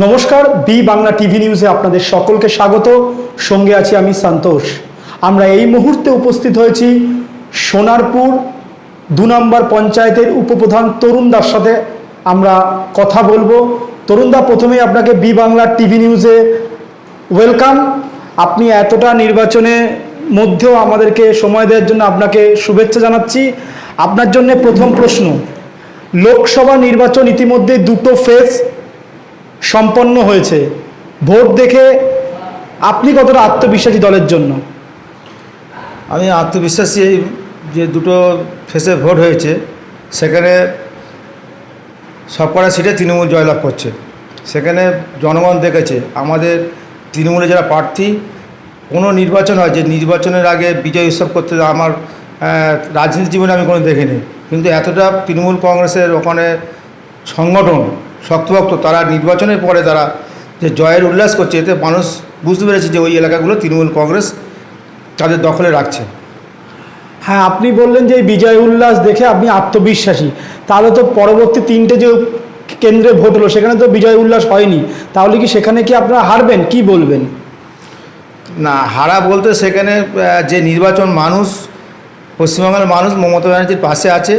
নমস্কার, B Bangla TV নিউজে আপনাদের সকলকে স্বাগত। সঙ্গে আছি আমি সন্তোষ। আমরা এই মুহূর্তে উপস্থিত হয়েছি সোনারপুর দু নম্বর পঞ্চায়েতের উপপ্রধান তরুণ দার সাথে। আমরা কথা বলব। তরুণদা প্রথমেই আপনাকে বি বাংলা টিভি নিউজে ওয়েলকাম। আপনি এতটা নির্বাচনে মধ্যেও আমাদেরকে সময় দেওয়ার জন্য আপনাকে শুভেচ্ছা জানাচ্ছি। আপনার জন্য প্রথম প্রশ্ন, লোকসভা নির্বাচন ইতিমধ্যে দুটো ফেজ সম্পন্ন হয়েছে। ভোট দেখে আপনি কতটা আত্মবিশ্বাসী দলের জন্য? আমি আত্মবিশ্বাসী যে দুটো ফেসে ভোট হয়েছে, সেখানে সবকটা সিটে তৃণমূল জয়লাভ করছে। সেখানে জনগণ দেখেছে, আমাদের তৃণমূলে যারা প্রার্থী, কোনো নির্বাচন হয় যে নির্বাচনের আগে বিজয় উৎসব করতে আমার রাজনীতি জীবনে আমি কোনো দেখিনি। কিন্তু এতটা তৃণমূল কংগ্রেসের ওখানে সংগঠন শক্তভক্ত। তারা নির্বাচনের পরে তারা যে জয়ের উল্লাস করছে এতে মানুষ বুঝতে পেরেছে যে ওই এলাকাগুলো তৃণমূল কংগ্রেস তাদের দখলে রাখছে। হ্যাঁ আপনি বললেন যে এই বিজয় উল্লাস দেখে আপনি আত্মবিশ্বাসী। তাহলে তো পরবর্তী তিনটে যে কেন্দ্রে ভোট হলো সেখানে তো বিজয় উল্লাস হয়নি। তাহলে কি সেখানে কি আপনারা হারবেন? কি বলবেন? না হারা বলতে সেখানে যে নির্বাচন মানুষ পশ্চিমবঙ্গের মানুষ মমতা ব্যানার্জির পাশে আছে।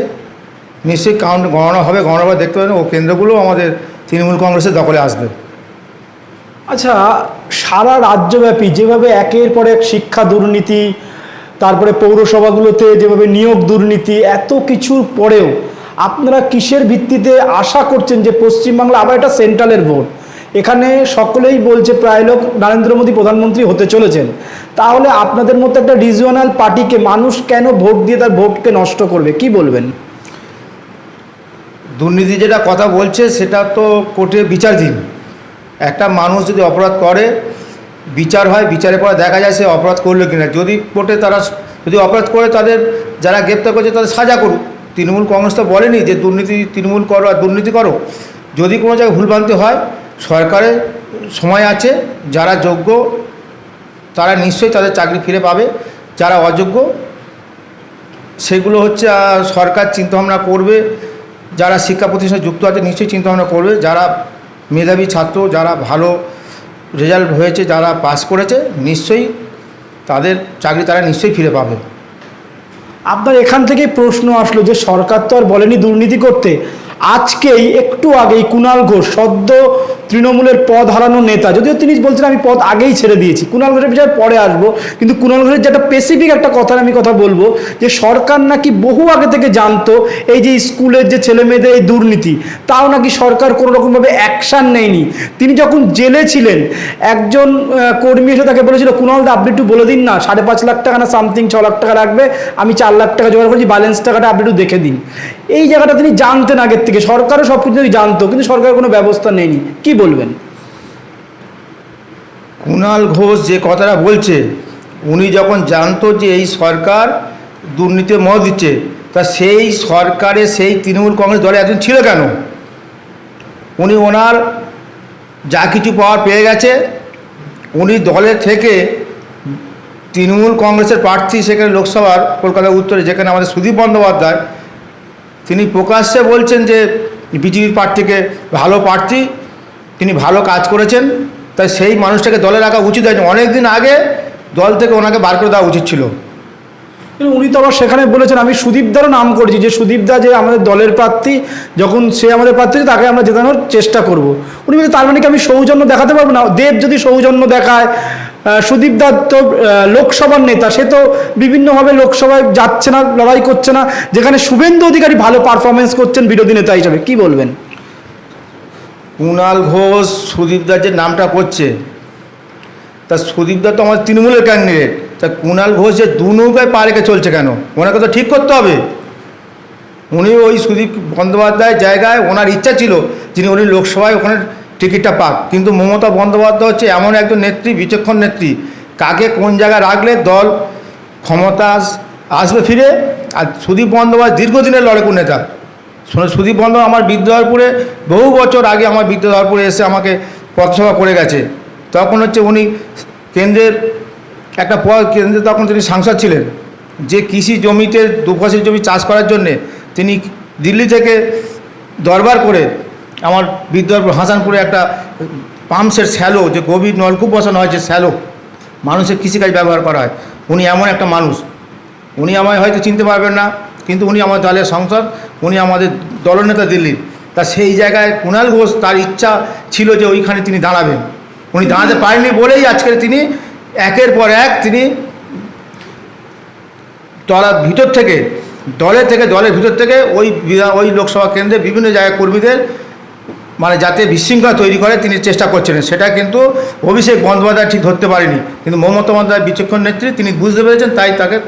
নিশ্চয়ই কাউন্ট গণনা হবে গণনা হবে দেখতে পাবেন ও কেন্দ্রগুলোও আমাদের তৃণমূল কংগ্রেসের দখলে আসবে। আচ্ছা সারা রাজ্যব্যাপী যেভাবে একের পর এক শিক্ষা দুর্নীতি, তারপরে পৌরসভাগুলোতে যেভাবে নিয়োগ দুর্নীতি, এত কিছুর পরেও আপনারা কিসের ভিত্তিতে আশা করছেন যে পশ্চিমবাংলা আবার একটা সেন্ট্রালের ভোট? এখানে সকলেই বলছে প্রায় লোক নরেন্দ্র মোদী প্রধানমন্ত্রী হতে চলেছেন। তাহলে আপনাদের মতো একটা রিজিওনাল পার্টিকে মানুষ কেন ভোট দিয়ে তার ভোটকে নষ্ট করবে? কি বলবেন? দুর্নীতি যেটা কথা বলছে, সেটা তো কোর্টে বিচারধীন। একটা মানুষ যদি অপরাধ করে, বিচার হয়, বিচারের পরে দেখা যায় সে অপরাধ করল কিনা। যদি কোর্টে তারা, যদি অপরাধ করে, তাদের যারা গ্রেপ্তার করছে, তাদের সাজা করুক। তৃণমূল কংগ্রেস তো বলেনি যে দুর্নীতি তৃণমূল করো আর দুর্নীতি করো। যদি কোনো জায়গায় ভুলভ্রান্তি হয় সরকারের সময় আছে, যারা যোগ্য, তারা নিশ্চয়ই তাদের চাকরি ফিরে পাবে। যারা অযোগ্য, সেগুলো হচ্ছে সরকার চিন্তাভাবনা করবে। যারা শিক্ষা প্রতিষ্ঠানে যুক্ত আছে, নিশ্চয়ই চিন্তাভাবনা করবে, যারা মেধাবী ছাত্র, যারা ভালো রেজাল্ট হয়েছে, যারা পাস করেছে, নিশ্চয়ই তাদের চাকরি তারা নিশ্চয়ই ফিরে পাবে। আপনার এখান থেকেই প্রশ্ন আসলো যে, সরকার তো আর বলেনি দুর্নীতি করতে। আজকেই একটু আগেই কুণাল ঘোষ সদ্য তৃণমূলের পদ হারানো নেতা। যদিও তিনি বলছেন, আমি পদ আগেই ছেড়ে দিয়েছি। কুণাল ঘোষের বিষয়ে পরে আসব। কিন্তু কুণাল ঘোষের যে একটা স্পেসিফিক একটা কথার আমি কথা বলব, যে সরকার নাকি বহু আগে থেকে জানতো, এই যে স্কুলের যে ছেলে মেয়েদের এই দুর্নীতি, তাও নাকি সরকার কোনো রকমভাবে অ্যাকশান নেয়নি। তিনি যখন জেলে ছিলেন, একজন কর্মী এসে তাকে বলেছিল, কুণাল দা, আপনি একটু বলে দিন না, সাড়ে পাঁচ লাখ টাকা না সামথিং ছ লাখ টাকা রাখবে, আমি চার লাখ টাকা জোগাড় করেছি ব্যালেন্স টাকাটা আপনি একটু দেখে দিন। এই জায়গাটা তিনি জানতেন আগের থেকে। সরকারও সব কিছু জানতো, কিন্তু সরকার কোনো ব্যবস্থা নেয়নি। কি বলবেন? কুণাল ঘোষ যে কথাটা বলছে, উনি যখন জানতো যে এই সরকার দুর্নীতির মত দিচ্ছে, তা সেই সরকারে সেই তৃণমূল কংগ্রেস দলে একজন ছিল কেন? উনি ওনার যা কিছু পাওয়ার পেয়ে গেছে, উনি দলের থেকে তৃণমূল কংগ্রেসের প্রার্থী সেখানে লোকসভার কলকাতা উত্তরে, যেখানে আমাদের সুদীপ বন্দ্যোপাধ্যায় তিনি প্রকাশ্যে বলছেন যে বিজেপি প্রার্থীকে ভালো প্রার্থী, তিনি ভালো কাজ করেছেন, তাই সেই মানুষটাকে দলে রাখা উচিত হয়েছে অনেক দিন আগে দল থেকে ওনাকে বার করে দেওয়া উচিত ছিল। উনি তো আবার সেখানে বলেছেন, আমি সুদীপদারও নাম করেছি, যে সুদীপদা যে আমাদের দলের প্রার্থী, যখন সে আমাদের প্রার্থী, তাকে আমরা জেতানোর চেষ্টা করব। উনি বলছেন, তার মানে কি আমি সৌজন্য দেখাতে পারব না? দেব যদি সৌজন্য দেখায় আহ, সুদীপদা তো লোকসভার নেতা সে তো বিভিন্নভাবে লোকসভায় যাচ্ছে না লড়াই করছে না যেখানে শুভেন্দু অধিকারী ভালো পারফরমেন্স করছেন বিরোধী নেতা হিসাবে কি বলবেন? কুণাল ঘোষ সুদীপদার যে নামটা করছে তা সুদীপদা তো আমার তৃণমূলের ক্যান্ডিডেট তা কুণাল ঘোষ যে দু নৌকায় পা রেখে চলছে কেন? ওনাকে তো ঠিক করতে হবে। উনি ওই সুদীপ বন্দ্যোপাধ্যায়ের জায়গায় ওনার ইচ্ছা ছিল যিনি উনি লোকসভায় ওখানে টিকিটটা পাক। কিন্তু মমতা বন্দ্যোপাধ্যায় হচ্ছে এমন একজন নেত্রী, বিচক্ষণ নেত্রী। কাকে কোন জায়গায় রাখলে দল ক্ষমতা আসবে ফিরে? আর সুদীপ বন্দ্যোপাধ্যায় দীর্ঘদিনের লড়াকু নেতা। শোনো, সুদীপ বন্দ্যোপাধ্যায় আমার বিদ্যাধরপুরে বহু বছর আগে আমার বিদ্যাধরপুরে এসে আমাকে পথসভা করে গেছে। তখন হচ্ছে উনি কেন্দ্রের একটা পদ, কেন্দ্রে তখন তিনি সাংসদ ছিলেন। যে কৃষি জমিতে দুফসের জমি চাষ করার জন্যে তিনি দিল্লি থেকে দরবার করে আমার বিদ্যাপুর হাসানপুরে একটা পাম্পসের স্যালো যে গভীর নলকূপ বসানো হয় হয়েছে স্যালো মানুষের কৃষিকাজ ব্যবহার করা হয়। উনি এমন একটা মানুষ। উনি আমায় হয়তো চিনতে পারবেন না, কিন্তু উনি আমার দলের সংসদ, উনি আমাদের দলনেতা দিল্লির তা সেই জায়গায় কুণাল ঘোষ তার ইচ্ছা ছিল যে ওইখানে তিনি দাঁড়াবেন। উনি দাঁড়াতে পারেননি বলেই আজকে তিনি একের পর এক তিনি দলার ভিতর থেকে, দলের থেকে, দলের ভিতর থেকে ওই ওই লোকসভা কেন্দ্রে বিভিন্ন জায়গায় কর্মীদের মানে যাতে বিশৃঙ্খলা তৈরি করে তিনি চেষ্টা করছিলেন। সেটা কিন্তু অভিষেক বন্দ্যোপাধ্যায় ঠিক ধরতে পারেনি। কিন্তু মমতা বন্দ্যোপাধ্যায় বিচক্ষণ নেত্রী তিনি বুঝতে পেরেছেন, তাই তাকে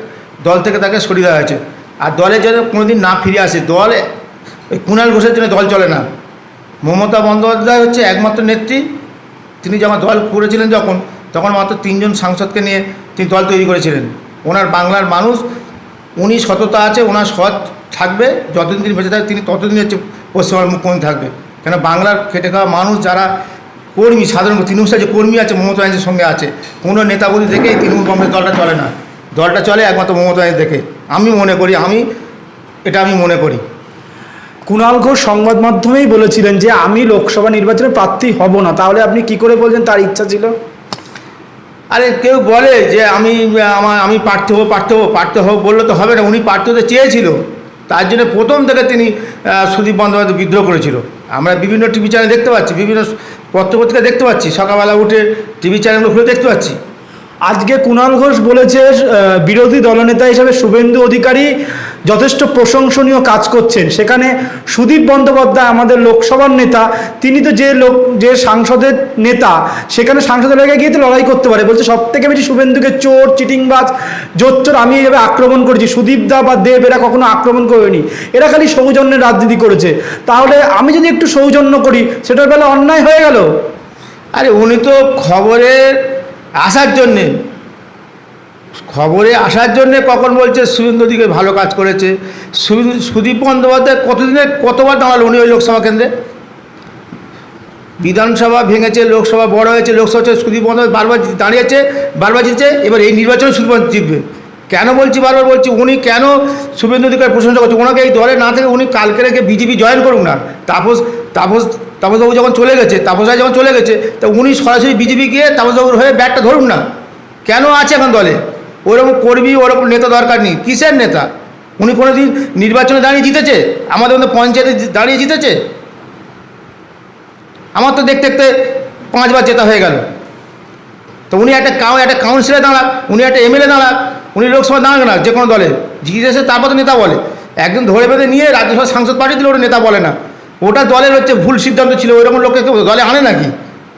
দল থেকে তাকে সরিয়ে দেওয়া হয়েছে। আর দলে যেন কোনোদিন না ফিরে আসে, দল ওই কুণাল ঘোষের জন্য দল চলে না। মমতা বন্দ্যোপাধ্যায় হচ্ছে একমাত্র নেত্রী। তিনি যখন দল করেছিলেন যখন, তখন মাত্র তিনজন সাংসদকে নিয়ে তিনি দল তৈরি করেছিলেন। ওনার বাংলার মানুষ, উনি সততা আছে, ওনার সৎ থাকবে, যতদিন তিনি বেঁচে থাকবে, তিনি ততদিন হচ্ছে পশ্চিমবঙ্গের মুখ্যমন্ত্রী থাকবে। কেন বাংলার খেটে খাওয়া মানুষ যারা কর্মী সাধারণ তৃণমূল যে কর্মী আছে মমতা ব্যানার্জির সঙ্গে আছে কোনো নেতাগুলি দেখে তৃণমূল কংগ্রেস দলটা চলে না। দলটা চলে একমাত্র মমতা ব্যানার্জি দেখে। আমি মনে করি আমি এটা আমি মনে করি। কুণাল ঘোষ সংবাদ মাধ্যমেই বলেছিলেন যে আমি লোকসভা নির্বাচনে প্রার্থী হব না। তাহলে আপনি কি করে বলছেন? তার ইচ্ছা ছিল। আরে কেউ বলে যে আমি আমার আমি প্রার্থী হব প্রার্থী হব প্রার্থী হব বললে তো হবে না। উনি প্রার্থী হতে চেয়েছিল। তার জন্য প্রথম থেকে তিনি সুদীপ বন্দ্যোপাধ্যায় বিদ্রোহ করেছিল। আমরা বিভিন্ন টিভি চ্যানেল দেখতে পাচ্ছি, বিভিন্ন পত্রপত্রিকা দেখতে পাচ্ছি, সকালবেলা উঠে টিভি চ্যানেলগুলো খুলে দেখতে পাচ্ছি। আজকে কুণাল ঘোষ বলেছে বিরোধী দলনেতা হিসাবে শুভেন্দু অধিকারী যথেষ্ট প্রশংসনীয় কাজ করছেন। সেখানে সুদীপ বন্দ্যোপাধ্যায় আমাদের লোকসভার নেতা, তিনি তো যে লোক, যে সাংসদের নেতা, সেখানে সাংসদের জায়গায় গিয়ে তো লড়াই করতে পারে। বলছে সব থেকে বেশি শুভেন্দুকে চোর, চিটিংবাজ, জোচ্চোর আমি এইভাবে আক্রমণ করেছি। সুদীপ দা বা দেব এরা কখনো আক্রমণ করেনি। এরা খালি সৌজন্যের রাজনীতি করেছে। তাহলে আমি যদি একটু সৌজন্য করি, সেটার বেলা অন্যায় হয়ে গেল? আরে উনি তো খবরের আসার জন্যে খবরে আসার জন্যে কখন বলছে শুভেন্দু দিকে ভালো কাজ করেছে। সুদীপ বন্দ্যোপাধ্যায় কতদিনে কতবার দাঁড়াল উনি ওই লোকসভা কেন্দ্রে? বিধানসভা ভেঙেছে, লোকসভা বড় হয়েছে, লোকসভা সুদীপ বন্দ্যোপাধ্যায় বারবার দাঁড়িয়েছে, বারবার জিতছে, এবার এই নির্বাচনে সুদীপ জিতবে। কেন বলছি বারবার বলছি, উনি কেন শুভেন্দু প্রশংসা করছে? ওনাকে এই দলে না থেকে উনি কালকে রেখে বিজেপি জয়েন করুন না। তাপস তাপস, তাপসবাবু যখন চলে গেছে তাপস যখন চলে গেছে, তা উনি সরাসরি বিজেপি গিয়ে তাপসবাবুর হয়ে ব্যাটটা ধরুন না। কেন আছে এখন দলে? ওরকম কর্মী ওরকম নেতা দরকার নেই। কিসের নেতা? উনি কোনো দিন নির্বাচনে দাঁড়িয়ে জিতেছে? আমাদের মধ্যে পঞ্চায়েতে দাঁড়িয়ে জিতেছে? আমার তো দেখতে দেখতে পাঁচবার জেতা হয়ে গেল। তো উনি একটা কাউ একটা কাউন্সিলর দাঁড়াক, উনি একটা এমএলএ দাঁড়াক, উনি লোকসভা দাঁড়াক না, যে কোনো দলে। জিতেছে তারপর তো নেতা বলে। একদিন ধরে বেঁধে নিয়ে রাজ্যসভা সাংসদ পাঠিয়ে দিলে ওটা নেতা বলে না। ওটা দলের হচ্ছে ভুল সিদ্ধান্ত ছিল, ওইরকম লোককে দলে আনে নাকি?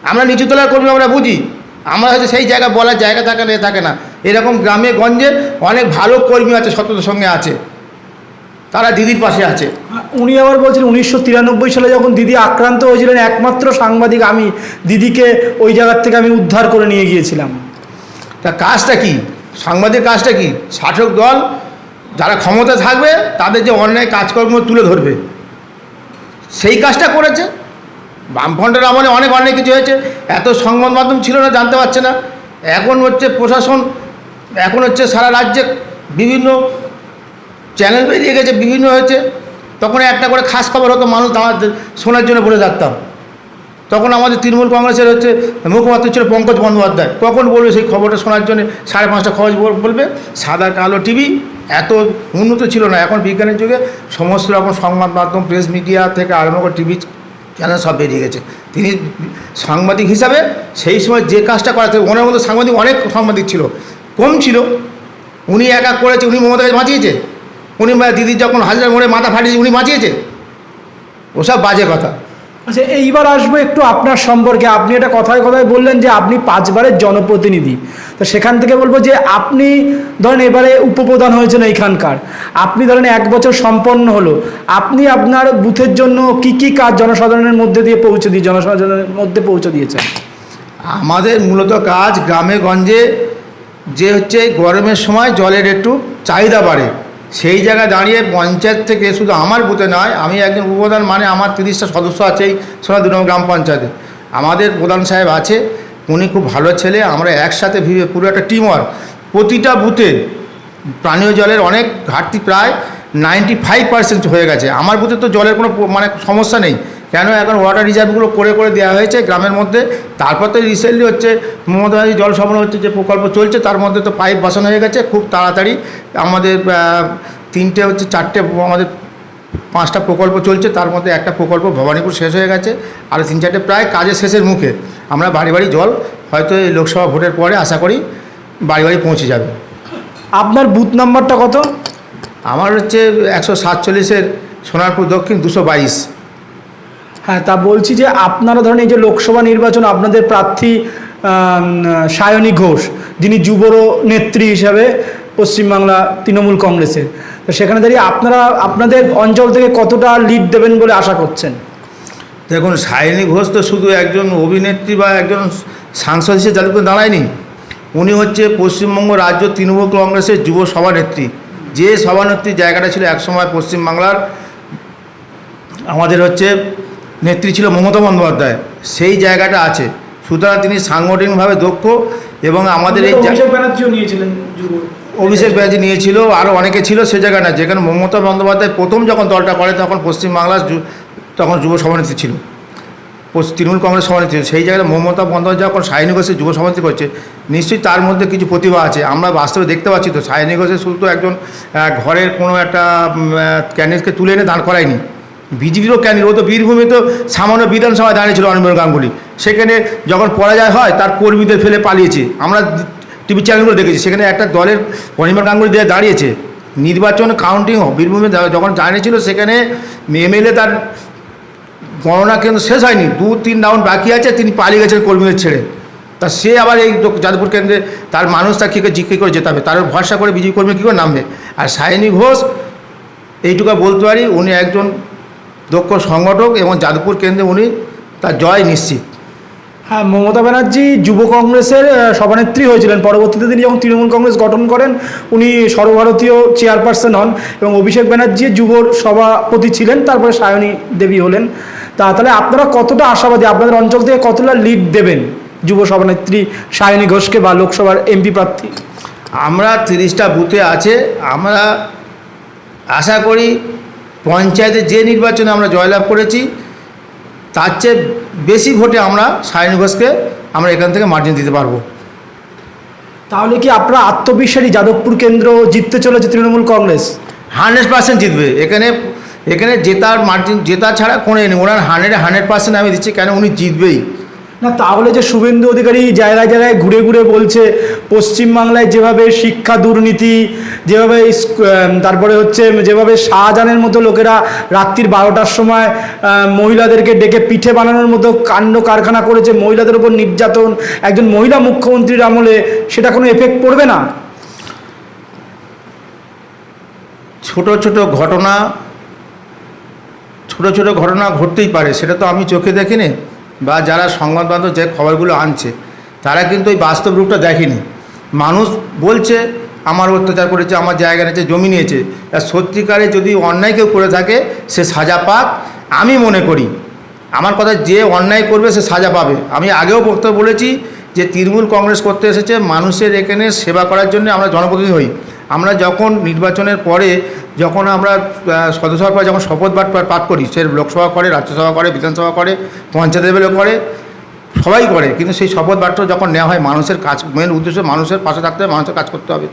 আমরা নিচু তলার কর্মী, আমরা বুঝি। আমরা হয়তো সেই জায়গা বলার জায়গা থাকে না থাকে না। এরকম গ্রামে গঞ্জে অনেক ভালো কর্মী আছে সততার সঙ্গে আছে। তারা দিদির পাশে আছে। উনি আবার বলছেন উনিশশো তিরানব্বই সালে যখন দিদি আক্রান্ত হয়েছিলেন একমাত্র সাংবাদিক আমি দিদিকে ওই জায়গার থেকে আমি উদ্ধার করে নিয়ে গিয়েছিলাম। তা কাজটা কি? সাংবাদিক কাজটা কি? শাসক দল যারা ক্ষমতা থাকবে তাদের যে অন্যায় কাজকর্ম তুলে ধরবে। সেই কাজটা করেছে। বামফ্রন্টের আমলে অনেক অনেক কিছু হয়েছে। এত সংবাদ মাধ্যম ছিল না জানতে পারছে না। এখন হচ্ছে প্রশাসন এখন হচ্ছে সারা রাজ্যে বিভিন্ন চ্যানেল বেরিয়ে গেছে, বিভিন্ন হয়েছে। তখন একটা করে খাস খবর হতো, মানুষ দাঁড়াতে শোনার জন্য বলে থাকতাম তখন আমাদের তৃণমূল কংগ্রেসের হচ্ছে মুখপাত্র ছিল পঙ্কজ বন্দ্যোপাধ্যায়। কখন বলবে সেই খবরটা শোনার জন্য সাড়ে পাঁচটা খবর বলবে? সাদা কালো টিভি, এত উন্নত ছিল না। এখন বিজ্ঞানের যুগে সমস্ত রকম সংবাদ মাধ্যম প্রেস মিডিয়া থেকে আরম্ভ করে টিভি চ্যানেল সব বেরিয়ে গেছে। তিনি সাংবাদিক হিসাবে সেই সময় যে কাজটা করা ওনার মধ্যে সাংবাদিক অনেক সাংবাদিক ছিল। কম ছিল। উনি একা করেছে উনি মমতাকে বাঁচিয়েছে। উনি দিদির যখন হাজার মোড়ে মাথা ফাটিয়েছে উনি বাঁচিয়েছে। ওসব বাজে কথা। আচ্ছা এইবার আসব একটু আপনার সম্পর্কে। আপনি এটা কথায় কথায় বললেন যে আপনি পাঁচবারের জনপ্রতিনিধি। তো সেখান থেকে বলব যে আপনি ধরেন এবারে উপপ্রধান হয়েছেন এইখানকার। আপনি ধরেন এক বছর সম্পন্ন হলো। আপনি আপনার বুথের জন্য কি কি কাজ জনসাধারণের মধ্যে দিয়ে পৌঁছে দিয়ে জনসাধারণের মধ্যে পৌঁছে দিয়েছেন? আমাদের মূলত কাজ গ্রামে গঞ্জে যে হচ্ছে গরমের সময় জলের একটু চাহিদা বাড়ে। সেই জায়গায় দাঁড়িয়ে পঞ্চায়েত থেকে শুধু আমার বুথে নয়, আমি একজন উপপ্রধান মানে আমার তিরিশটা সদস্য আছে এই সোনা দু গ্রাম পঞ্চায়েতে। আমাদের প্রধান সাহেব আছে, উনি খুব ভালো ছেলে, আমরা একসাথে ভিবে পুরো একটা টিম প্রতিটা বুথে পানীয় জলের অনেক ঘাটতি প্রায় নাইনটি ফাইভ পার্সেন্ট হয়ে গেছে। আমার বুথে তো জলের কোনো মানে সমস্যা নেই। কেন এখন ওয়াটার রিজার্ভগুলো করে করে দেওয়া হয়েছে গ্রামের মধ্যে? তারপর তো রিসেন্টলি হচ্ছে মমতা ব্যানার্জি জল সরবরাহ হচ্ছে যে প্রকল্প চলছে তার মধ্যে তো পাইপ বসানো হয়ে গেছে খুব তাড়াতাড়ি আমাদের তিনটে হচ্ছে চারটে আমাদের পাঁচটা প্রকল্প চলছে তার মধ্যে একটা প্রকল্প ভবানীপুর শেষ হয়ে গেছে আর তিন চারটে প্রায় কাজের শেষের মুখে। আমরা বাড়ি বাড়ি জল হয়তো এই লোকসভা ভোটের পরে আশা করি বাড়ি বাড়ি পৌঁছে যাবে। আপনার বুথ নাম্বারটা কত? আমার হচ্ছে একশো সাতচল্লিশের সোনারপুর দক্ষিণ দুশো বাইশ। হ্যাঁ তা বলছি যে আপনারা ধরেন এই যে লোকসভা নির্বাচন আপনাদের প্রার্থী সায়নী ঘোষ, যিনি যুব নেত্রী হিসাবে পশ্চিমবাংলা তৃণমূল কংগ্রেসের, তো সেখানে দাঁড়িয়ে আপনারা, আপনাদের অঞ্চল থেকে কতটা লিড দেবেন বলে আশা করছেন? দেখুন, সায়নী ঘোষ তো শুধু একজন অভিনেত্রী বা একজন সাংসদ হিসেবে যাদের দাঁড়ায়নি। উনি হচ্ছে পশ্চিমবঙ্গ রাজ্য তৃণমূল কংগ্রেসের যুব সভানেত্রী। যে সভানেত্রী জায়গাটা ছিল একসময় পশ্চিমবাংলার, আমাদের হচ্ছে নেত্রী ছিল মমতা বন্দ্যোপাধ্যায়। সেই জায়গাটা আছে। সুতরাং তিনি সাংগঠনিকভাবে দক্ষ এবং আমাদের এই অভিষেক ব্যানার্জিও নিয়েছিলেন অভিষেক ব্যানার্জি নিয়েছিল আরও অনেকে ছিল সে জায়গা না যেখানে মমতা বন্দ্যোপাধ্যায় প্রথম যখন দলটা করে তখন পশ্চিমবাংলার তখন যুব সভানেত্রী ছিল। তৃণমূল কংগ্রেস সভানেত্রী ছিল। সেই জায়গায় মমতা বন্দ্যোপাধ্যায় যখন সায়নী ঘোষের যুব সভানেত্রী করছে নিশ্চয়ই তার মধ্যে কিছু প্রতিভা আছে। আমরা বাস্তবে দেখতে পাচ্ছি তো সায়নী ঘোষের শুধু তো একজন ঘরের কোনো একটা ক্যান্ডিডেটকে তুলে এনে দাঁড় করায়নি। বিজেপিরও ক্যান্ডিডেট ও তো বীরভূমে তো সামান্য বিধানসভায় দাঁড়িয়েছিল অনির্বল গাঙ্গুলি। সেখানে যখন পরাজয় হয়, তার কর্মীদের ফেলে পালিয়েছে। আমরা টিভি চ্যানেলগুলো দেখেছি, সেখানে একটা দলের অনির্বল গাঙ্গুলি দিয়ে দাঁড়িয়েছে। নির্বাচন কাউন্টিং বীরভূমে যখন জানিয়েছিল সেখানে এমএলএ তার গণনা কেন্দ্র শেষ হয়নি। দু, তিন রাউন্ড বাকি আছে, তিনি পালিয়ে গেছেন কর্মীদের ছেড়ে। তা সে আবার এই যাদবপুর কেন্দ্রে তার মানুষ তার কী করে জিজ্ঞেস করে যেতে হবে? তার ভরসা করে বিজেপি কর্মী কী করে নামবে? আর সায়নী ঘোষ, এইটুকু বলতে পারি, উনি একজন দক্ষ সংগঠক এবং যাদবপুর কেন্দ্রে উনি তার জয় নিশ্চিত। হ্যাঁ মমতা ব্যানার্জি যুব কংগ্রেসের সভানেত্রী হয়েছিলেন। পরবর্তীতে তিনি যখন তৃণমূল কংগ্রেস গঠন করেন উনি সর্বভারতীয় চেয়ারপারসন হন এবং অভিষেক ব্যানার্জি যুবর সভাপতি ছিলেন তারপরে সায়নী দেবী হলেন। তা তাহলে আপনারা কতটা আশাবাদী? আপনাদের অঞ্চল থেকে কতটা লিড দেবেন যুব সভানেত্রী সায়নী ঘোষকে বা লোকসভার এমপি প্রার্থী? আমরা তিরিশটা বুথে আছে আমরা আশা করি পঞ্চায়েতে যে নির্বাচনে আমরা জয়লাভ করেছি তার চেয়ে বেশি ভোটে আমরা সায়নী ঘোষকে আমরা এখান থেকে মার্জিন দিতে পারব। তাহলে কি আপনারা আত্মবিশ্বাসী যাদবপুর কেন্দ্র জিততে চলেছে তৃণমূল কংগ্রেস? হান্ড্রেড পার্সেন্ট জিতবে। এখানে এখানে জেতার মার্জিন জেতা ছাড়া কোনো ওনার হান্ড্রেড হান্ড্রেড পার্সেন্ট আমি দিচ্ছি কেন উনি জিতবেই? না, তাহলে যে শুভেন্দু অধিকারী জায়গায় জায়গায় ঘুরে ঘুরে বলছে পশ্চিমবাংলায় যেভাবে শিক্ষা দুর্নীতি, যেভাবে তারপরে হচ্ছে যেভাবে শাহজাহানের মতো লোকেরা রাত্রির বারোটার সময় মহিলাদেরকে ডেকে পিঠে বানানোর মতো কাণ্ড কারখানা করেছে, মহিলাদের উপর নির্যাতন, একজন মহিলা মুখ্যমন্ত্রীর আমলে সেটা কোনো এফেক্ট পড়বে না? ছোট ছোট ঘটনা, ছোট ছোট ঘটনা ঘটতেই পারে, সেটা তো আমি চোখে দেখিনি। বা যারা সংবাদ মাধ্যম যে খবরগুলো আনছে, তারা কিন্তু ওই বাস্তব রূপটা দেখেনি। মানুষ বলছে, আমার অত্যাচার করেছে, আমার জায়গা নিয়েছে, জমি নিয়েছে। আর সত্যিকারে যদি অন্যায় কেউ করে থাকে, সে সাজা পাক, আমি মনে করি। আমার কথা যে অন্যায় করবে, সে সাজা পাবে। আমি আগেও বক্তব্য বলেছি যে তৃণমূল কংগ্রেস করতে এসেছে, মানুষের এখানে সেবা করার জন্য আমরা জনপ্রতিনিধি হই। আমরা যখন নির্বাচনের পরে যখন আমরা আহ, সদস্য হওয়ার পরে যখন শপথ পাঠ পাঠ করি সে লোকসভা করে রাজ্যসভা করে বিধানসভা করে পঞ্চায়েত লেভেলে করে সবাই করে কিন্তু সেই শপথ বাক্য যখন নেওয়া হয় মানুষের কাজ মেন উদ্দেশ্য মানুষের পাশে থাকতে হবে মানুষের কাজ করতে হবে।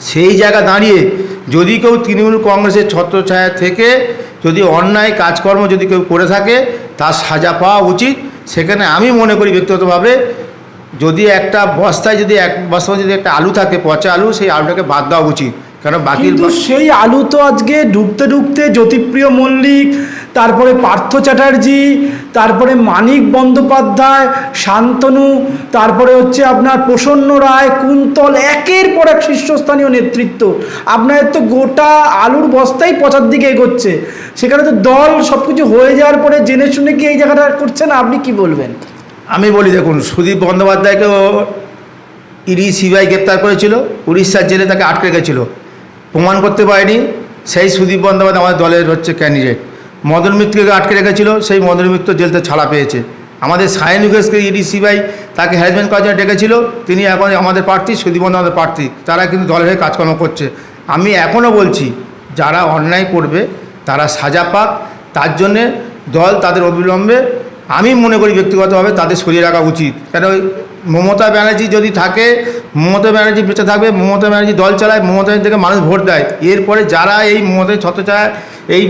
সেই জায়গা দাঁড়িয়ে যদি কেউ তৃণমূল কংগ্রেসের ছত্রছায়া থেকে যদি অন্যায় কাজকর্ম যদি কেউ করে থাকে তার সাজা পাওয়া উচিত। সেখানে আমি মনে করি ব্যক্তিগতভাবে যদি একটা বস্তায় যদি এক বস্তায় যদি একটা আলু থাকে পচা আলু সেই আলুটাকে বাদ দেওয়া উচিত। কারণ বাকি সেই আলু তো আজকে ডুবতে ঢুকতে জ্যোতিপ্রিয় মল্লিক তারপরে পার্থ চ্যাটার্জি তারপরে মানিক বন্দ্যোপাধ্যায় শান্তনু তারপরে হচ্ছে আপনার প্রসন্ন রায় কুন্তল একের পর এক শীর্ষস্থানীয় নেতৃত্ব। আপনাদের তো গোটা আলুর বস্তাই পচার দিকে এগোচ্ছে। সেখানে তো দল সব কিছু হয়ে যাওয়ার পরে জেনে শুনে কি এই জায়গাটা করছে না? আপনি কি বলবেন? আমি বলি দেখুন, সুদীপ বন্দ্যোপাধ্যায়কেও ইডি সিবিআই গ্রেপ্তার করেছিল, উড়িষ্যার জেলে তাকে আটকে রেখেছিল। প্রমাণ করতে পারেনি, সেই সুদীপ বন্দ্যোপাধ্যায় আমাদের দলের হচ্ছে ক্যান্ডিডেট মদন মিত্রকে আটকে রেখেছিল, সেই মদন মিত্র জেলতে ছাড়া পেয়েছে। আমাদের সায়ন ঘোষকে ইডি সিবিআই তাকে হ্যারাসমেন্ট করার জন্য ডেকেছিল, তিনি এখন আমাদের প্রার্থী, সুদীপ বন্দ্যোপাধ্যায় প্রার্থী, তারা কিন্তু দলের হয়ে কাজকর্ম করছে। আমি এখনও বলছি, যারা অন্যায় করবে, তারা সাজা পাক, তার জন্যে দল তাদের অবিলম্বে আমি মনে করি ব্যক্তিগতভাবে তাদের সরিয়ে রাখা উচিত। কেন মমতা ব্যানার্জি যদি থাকে, মমতা ব্যানার্জি বেঁচে থাকবে, মমতা ব্যানার্জি দল চালায়, মমতা থেকে মানুষ ভোট দেয়। এরপরে যারা এই মমতা ছত্রছায়া, এই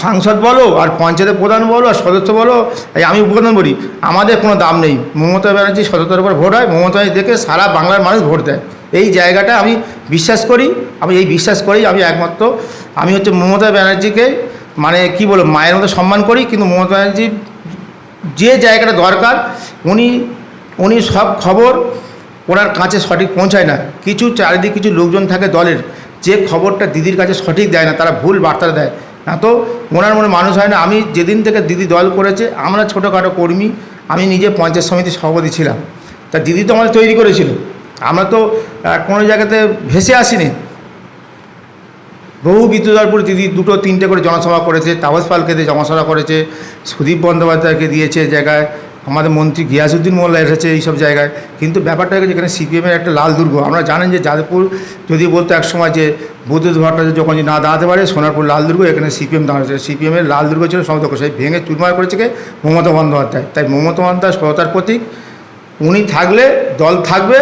সাংসদ বলো, আর পঞ্চায়েতের প্রধান বলো, আর সদস্য বলো, এই আমি উপপ্রধান বলি, আমাদের কোনো দাম নেই। মমতা ব্যানার্জি সদস্যের উপর ভোট হয়, মমতা দেখে সারা বাংলার মানুষ ভোট দেয়। এই জায়গাটা আমি বিশ্বাস করি, আমি এই বিশ্বাস করি, আমি একমাত্র। আমি হচ্ছে মমতা ব্যানার্জিকে মানে কি বলব, মায়ের মতো সম্মান করি, কিন্তু মমতা ব্যানার্জি যে জায়গাটা দরকার, উনি উনি সব খবর ওনার কাছে সঠিক পৌঁছায় না। কিছু চারিদিক কিছু লোকজন থাকে দলের, যে খবরটা দিদির কাছে সঠিক দেয় না, তারা ভুল বার্তা দেয়। না তো ওনার মনে মানুষ হয় না, আমি যেদিন থেকে দিদি দল করেছে, আমরা ছোটোখাটো কর্মী, আমি নিজে পঞ্চায়েত সমিতির সভাপতি ছিলাম। তা দিদি তো আমাদের তৈরি করেছিল। আমরা তো কোনো জায়গাতে ভেসে আসিনি। বহু বিদ্যুদারপুর দিদি দুটো, তিনটে করে জনসভা করেছে, তাপস পালকে দিয়ে জনসভা করেছে, সুদীপ বন্দ্যোপাধ্যায়কে দিয়েছে জায়গায়, আমাদের মন্ত্রী গিয়াসুদ্দিন মোল্লা এসেছে এইসব জায়গায়। কিন্তু ব্যাপারটা হচ্ছে যেখানে সিপিএমের একটা লাল দুর্গ, আমরা জানেন যে যাদবপুর যদি বলতো সময় যে বুদ্ধ ভট্টাচার্য যখন না দাঁড়াতে পারে, সোনারপুর লাল দুর্গ, এখানে সিপিএম দাঁড়াচ্ছে সিপিএমের লাল দুর্গ ছিল সমতক্ষ সেই ভেঙে চুরমার করেছে কে? মমতা বন্দ্যোপাধ্যায়। তাই মমতা বন্দ্যোপাধ্যায় সততার প্রতীক। উনি থাকলে, দল থাকবে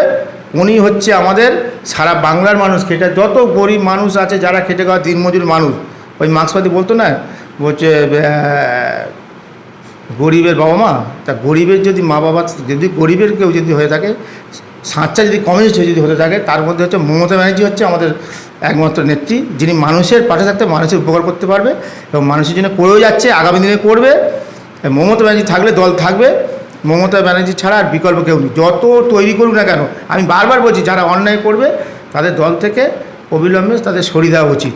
উনি হচ্ছে আমাদের সারা বাংলার মানুষ খেটে, যত গরিব মানুষ আছে যারা খেটে খাওয়া দিনমজুর মানুষ, ওই মার্ক্সবাদী বলতো না বলছে গরিবের বাবা মা, তা গরিবের যদি মা বাবা, যদি গরিবের কেউ যদি হয়ে থাকে সাঁচা যদি কমিউনিস্ট যদি হতে থাকে, তার মধ্যে হচ্ছে মমতা ব্যানার্জি হচ্ছে আমাদের একমাত্র নেত্রী, যিনি মানুষের পাশে থাকতে মানুষের উপকার করতে পারবে এবং মানুষের জন্য করেও যাচ্ছে, আগামী দিনে করবে। মমতা ব্যানার্জি থাকলে দল থাকবে। মমতা ব্যানার্জি ছাড়া আর বিকল্প কেউ নেই। যত তৈরি করুক না কেন আমি বারবার বলছি যারা অন্যায় করবে তাদের দল থেকে অবিলম্বে তাদের সরিয়ে দেওয়া উচিত।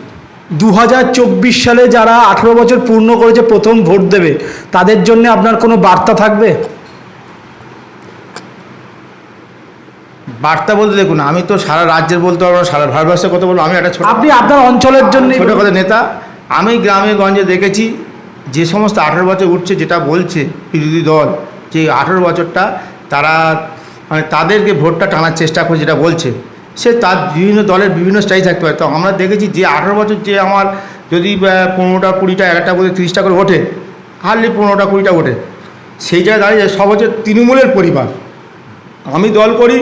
দু হাজার চব্বিশ সালে যারা আঠেরো বছর পূর্ণ করেছে প্রথম ভোট দেবে তাদের জন্য আপনার কোনো বার্তা থাকবে? বার্তা বলতে দেখুন আমি তো সারা রাজ্যের বলতে পারব না সারা ভারতবর্ষের কথা বলব আমি একটা আপনি আপনার অঞ্চলের জন্য ছোটো কথা নেতা। আমি গ্রামে গঞ্জে দেখেছি যে সমস্ত আঠেরো বছর উঠছে যেটা বলছে বিরোধী দল যে আঠেরো বছরটা তারা মানে তাদেরকে ভোটটা টানার চেষ্টা করে যেটা বলছে, সে তার বিভিন্ন দলের বিভিন্ন স্টাইল থাকতে পারে। তো আমরা দেখেছি যে আঠেরো বছর যে আমার যদি পনেরোটা, কুড়িটা একটা করে, তিরিশটা করে ওঠে হারলি পনেরোটা, কুড়িটা ওঠে, সেই জায়গায় দাঁড়িয়ে সব হচ্ছে তৃণমূলের পরিবার। আমি দল করি,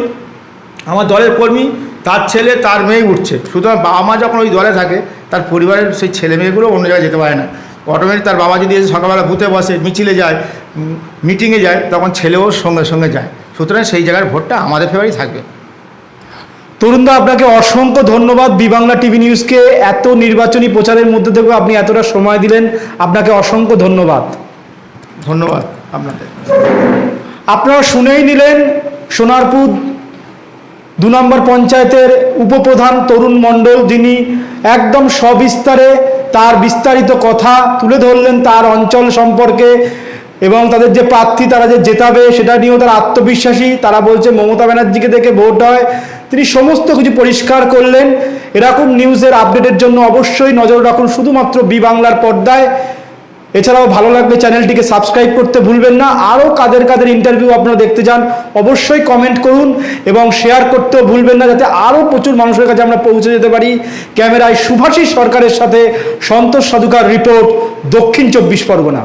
আমার দলের কর্মী, তার ছেলে, তার মেয়ে উঠছে। সুতরাং বাবা মা যখন ওই দলে থাকে, তার পরিবারের সেই ছেলে মেয়েগুলো অন্য জায়গায় যেতে পারে না। অটোমেটিক তার বাবা যদি সকালবেলা বুথে বসে মিছিলে যায় মিটিংয়ে যায় তখন ছেলেও সঙ্গে সঙ্গে যায়। সুতরাং সেই জায়গার ভোটটা আমাদের ফেভারই থাকবে। তরুণদা আপনাকে অসংখ্য ধন্যবাদ। বি বাংলা টিভি নিউজকে এত নির্বাচনী প্রচারের মধ্যে থেকেও আপনি এতটা সময় দিলেন। আপনাকে অসংখ্য ধন্যবাদ। ধন্যবাদ আপনাদের। আপনারা শুনেই নিলেন সোনারপুর দু নম্বর পঞ্চায়েতের উপপ্রধান তরুণ মণ্ডল যিনি একদম সবিস্তারে তার বিস্তারিত কথা তুলে ধরলেন তার অঞ্চল সম্পর্কে এবং তাদের যে প্রার্থী, তারা যে জেতাবে সেটা নিয়েও তারা আত্মবিশ্বাসী। তারা বলছে, মমতা ব্যানার্জিকে দেখে ভোট হয়। তিনি সমস্ত কিছু পরিষ্কার করলেন। এরকম নিউজের আপডেটের জন্য অবশ্যই নজর রাখুন, শুধুমাত্র বি বাংলার পর্দায়। এছাড়াও ভালো লাগবে চ্যানেলটিকে সাবস্ক্রাইব করতে ভুলবেন না। আরও কাদের কাদের ইন্টারভিউ আপনারা দেখতে চান, অবশ্যই কমেন্ট করুন এবং শেয়ার করতেও ভুলবেন না যাতে আরও প্রচুর মানুষের কাছে আমরা পৌঁছে যেতে পারি। ক্যামেরায় সুভাষী সরকারের সাথে সন্তোষ সাধুকার রিপোর্ট দক্ষিণ চব্বিশ পরগনা।